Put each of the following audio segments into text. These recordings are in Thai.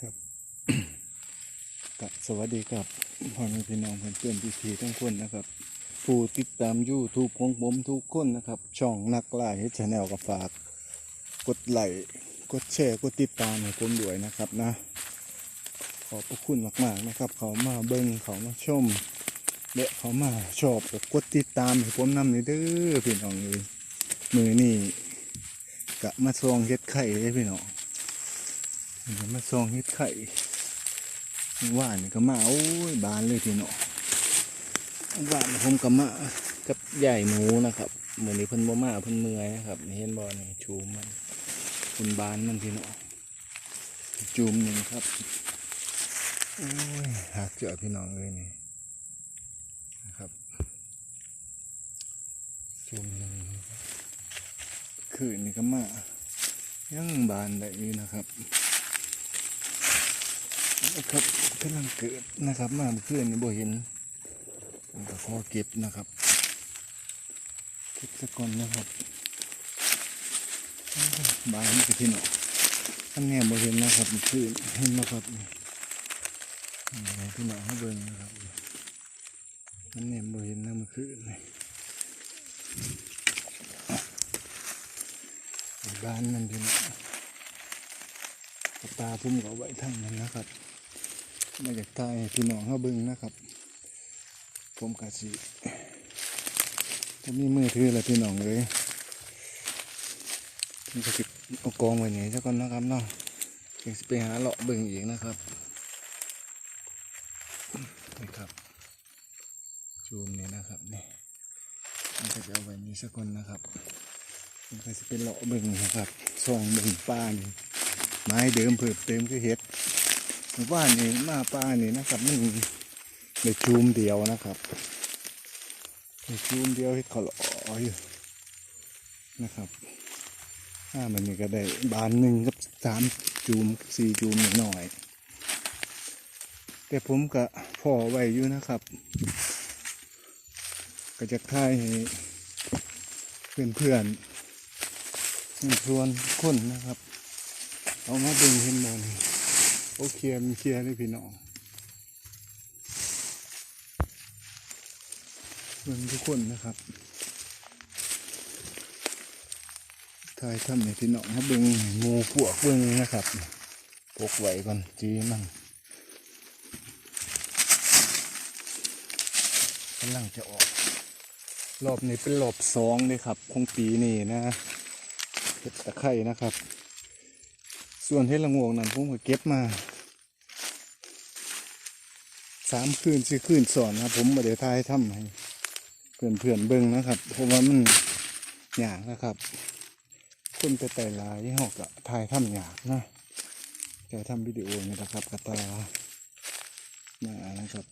ครับกับสวัสดีครับพ่อแม่พี่น้องเพื่อนๆพี่ๆทั้งคนนะครับ ผู้ติดตามยูทูบของผมทุกคนนะครับ ช่องนักล่าเฮชแนลก็ฝาก กดไลค์กดแชร์กดติดตามให้ผมด้วยนะครับนะ ขอบพระคุณมากๆนะครับ เขามาเบิ้งเขามาชมและเขามาชอบก็กดติดตามให้ผมนำในเด้อพี่น้องเลยมือนี่กะมาซองเฮ็ดไข่เลยพี่น้อง เดี๋ยวมาซองเฮ็ดไข่ว่านนี่ก็มาโอ้ยบานเลยพี่น้องว่านผมก็มากับใหญ่หมูนะครับเหมือนนี้เพิ่นบ่มาเพิ่นเมื่อยนะครับนี่เห็นบ่นี่ชูมมันคุณบานมันพี่น้องจูมหนึ่งครับโอ้ยหากเจอพี่น้องเลยนี่นะครับจุ่มหนึ่งคืนนี่ก็มายังบานได้อยู่นะครับ นะครับกำลังเกิดนะครับ มาเมื่อคืนนี่บ่เห็นก็ขอเก็บนะครับเก็บสักก่อนนะครับบานไปที่หนออันนี้บ่เห็นนะครับเมื่อคืนเห็นนะครับนี่หนอให้เบิ่งนะครับมันเนี่บ่เห็นนะเมื่อคืนบ้านมันพี่น้อตาพุ่มก็เอาไว้ทั้งนั้นนะครับ มาจากใต้พี่น้องเขาบิ่งนะครับ ผมกะสิจะมีมือถือแล้วพี่น้องเลยผมก็สิเอากองไว้นี่ซะก่อนนะครับเนาะถึงไปหาเลาะบิ่งอีกนะครับนี่ครับจูมนี่นะครับนี่มันก็จะเอาไว้นี้สักคนนะครับมันก็จะเป็นเลาะบิ่งนะครับส่องบิ่งป้านไม้เดิมเพิ่มเติมคือเห็ด หมู่บ้านนี่มาป้านี่นะครับมันในจูมเดียวนะครับในจูมเดียวเห็ดเขาล่ออยู่นะครับถ้ามันนี่ก็ได้บานหนึ่งกับสามจูมสี่จูมหน่อย แต่ผมก็พอไว้อยู่นะครับ ก็จะค่ายให้เพื่อนเพื่อนชวนคนนะครับ เอามาเบิ่งเห็นบอล โอเคมันเคลียร์เลยพี่น้องเบิ่งทุกคนนะครับทายทำให้พี่น้องมาเบิ่งให้หมูพวกเบิ่งนะครับปกไว้ก่อนจีมันกำลังจะออก รอบนี้เป็นรอบสองเลยครับคงปีนี้นะเก็บตะไคร่นะครับ ส่วนเห็ดละงวงนั้นผมก็เก็บมาสามคืนสี่คืนสอนนะผมมาเดี๋ยวทายทำให้เพื่อนเพื่อนเบิ้งนะครับ เพราะว่ามันยากนะครับคนไปแต่หลายหอกอะทายทำยากนะจะทำวิดีโอนี่นะครับกระตามานะครับ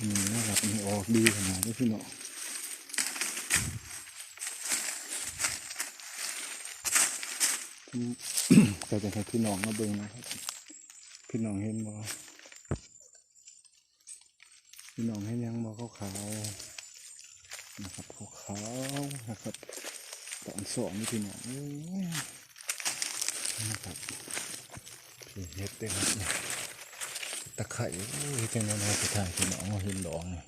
นี่นะครับมีออกดีขนาดนี้พี่น้องผม ก็จะให้พี่น้องมาเบิ่งนะครับ พี่น้องเห็นบ่พี่น้องเห็นยังบ่ขาวขาวนะครับขาวขาวนะครับตอนสองนี่พี่น้องนะครับพี่เฮ็ดได้ครับเนี่ยตะไคร่โอ้ยจังเลยนะพี่ทายพี่น้องเห็นดอกเนี่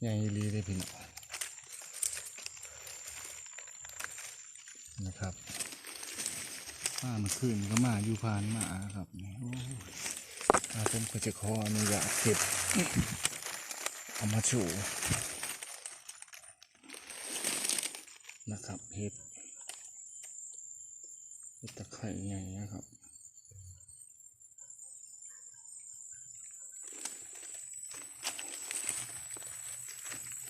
ใหญ่อีหลีเลยพี่น้องนะครับ มาเมื่อคืนก็มาอยู่พานมาครับนี่โอ้ยอาผมก็จะขออนุญาตเก็บเอามาชว์นะครับเห็ดเห็ดตะไคร่ใหญ่นะครับ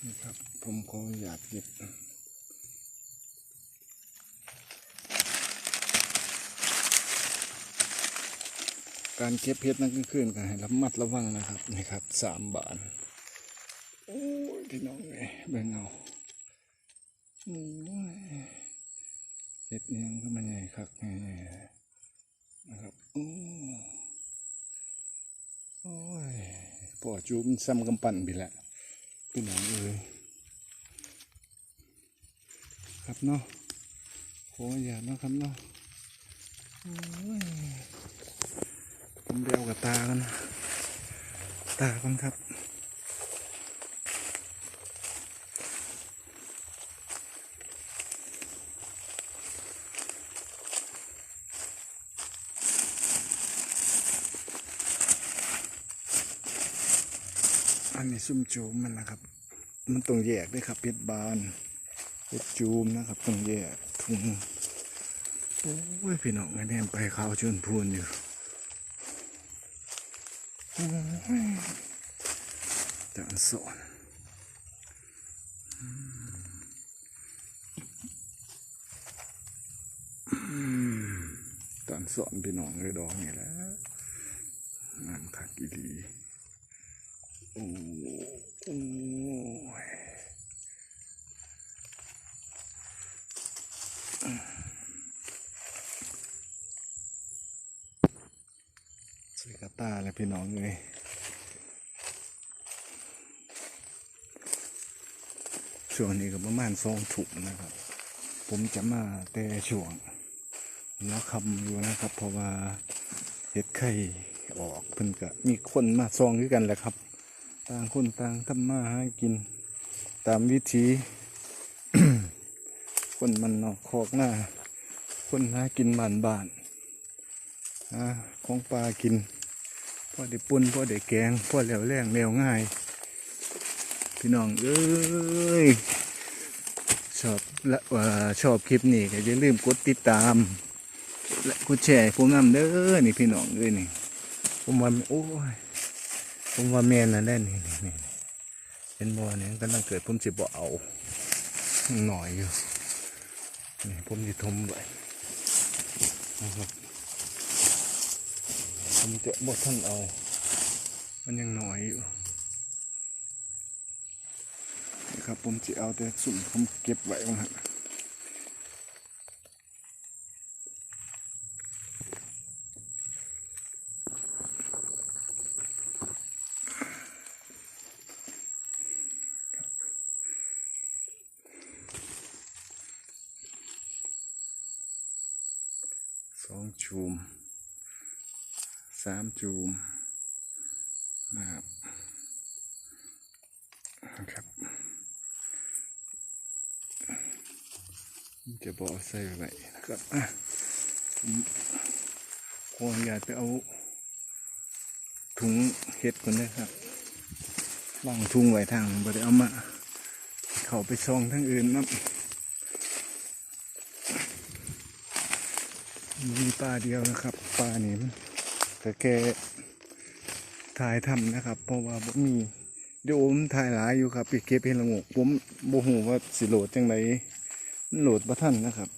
นี่ครับ ผมขออนุญาตเก็บ การเก็บเพชรนั่นก็คือการให้ระมัดระวังนะครับนี่ครับสามบาทโอ้ยพี่น้องเลยเบ่งเอาโอ้ยเห็ดยังก็มันใหญ่ครับนี่นะครับโอ้โอ้ยปอจูมซ้ำกำปั้นไปล้วพี่น้องเอ้ยครับเนาะขออย่าเนาะครับเนาะโอ้ย ผมเดียวกับตากันตากันครับอันนี้ซุ่มจูมมันนะครับ มันต้องแยกด้วยครับเพชรบานเพชรจูมนะครับต้องแยกถุงโอ้ยพี่น้องไอ้แนมไปขาวชวนพูนอยู่ จานสอนอืมอืมจานสอนพี่น้องเลยดองนี่แหละงานคักอีดีโอ้โอ้ยสวยกระ ตาเลยพี่น้องเลยช่วงนี้ก็ประมาณสองถุงนะครับ ผมจะมาแต่ช่วงแล้วคำอยู่นะครับ เพราะว่าเห็ดไข่ออกเพิ่นก็มีคนมาซองด้วยกันแหละครับ ต่างคนต่างทำมาหากิน ตามวิธี คนมันนอกคอกหน้า คนหากินบ้านบ้านของปลากิน พ่อได้ปุ่นพ่อได้แกงพ่อแล้วแรงแล้วง่าย พี่น้องเอ้ยชอบละว่าชอบคลิปนี้ก็อย่าลืมกดติดตาม และกดแชร์ให้ผมนำเด้อนี่พี่น้องเอ้ยนี่ ผมว่าโอ้ยผมว่าแมนนั่นแหละนี่นี่นี่เป็นบ่อเนี่ยกำลังเกิดผมจะบ่เอาหน่อยอยู่นี่ผมจะทมไว้นะครับ ผมจะบ่ท่านเอา มันยังหน่อยอยู่นี่ครับผมจะเอาแต่สุ่มผมเก็บไว้มั้งครับสองจูม สามจูมนะครับนะครับจะบอกใส่ไว้นะครับอะผมขออนุญาตไปเอาถุงเห็ดก่อนนะครับวางถุงไว้ทางบ่ได้เอามา เขาไปซองทั้งอื่นนะมีปลาเดียวนะครับปลานี่มัน แต่แกถ่ายทำนะครับ เพราะว่าบ่มีเดี๋ยวผมถ่ายหลายอยู่ครับไปเก็บเห็นละงกผมโมโหว่าสิโหลดจังไรมันโหลดบ่ทันนะครับ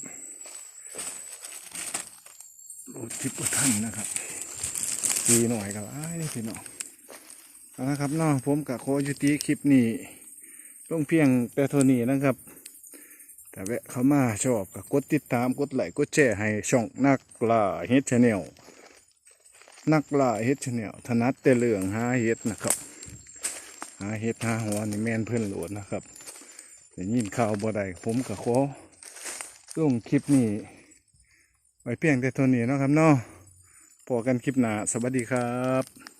โหลดทิปบ่ทันนะครับดีหน่อยครับไอ้ายพี่น้องเอาละครับน้องผมกับโคยุติคลิปนี้ลงเพียงแต่เท่านี้นะครับแต่แวะเข้ามาชอบก็กดติดตามกดไลค์กดแชร์ให้ช่องนักล่าเฮดชาแนล นักล่าเฮ็ดชาแนลถนัดแต่เหลืองหาเฮ็ดนะครับ หาเฮ็ดหาหัวนี่แม่นเพื่อนโหลดนะครับได้ยินข่าวบ่ได้ผมกับขอลงคลิปนี้ไว้เพียงแต่เท่านี้นะครับเนาะพอกันคลิปหน้าสวัสดีครับ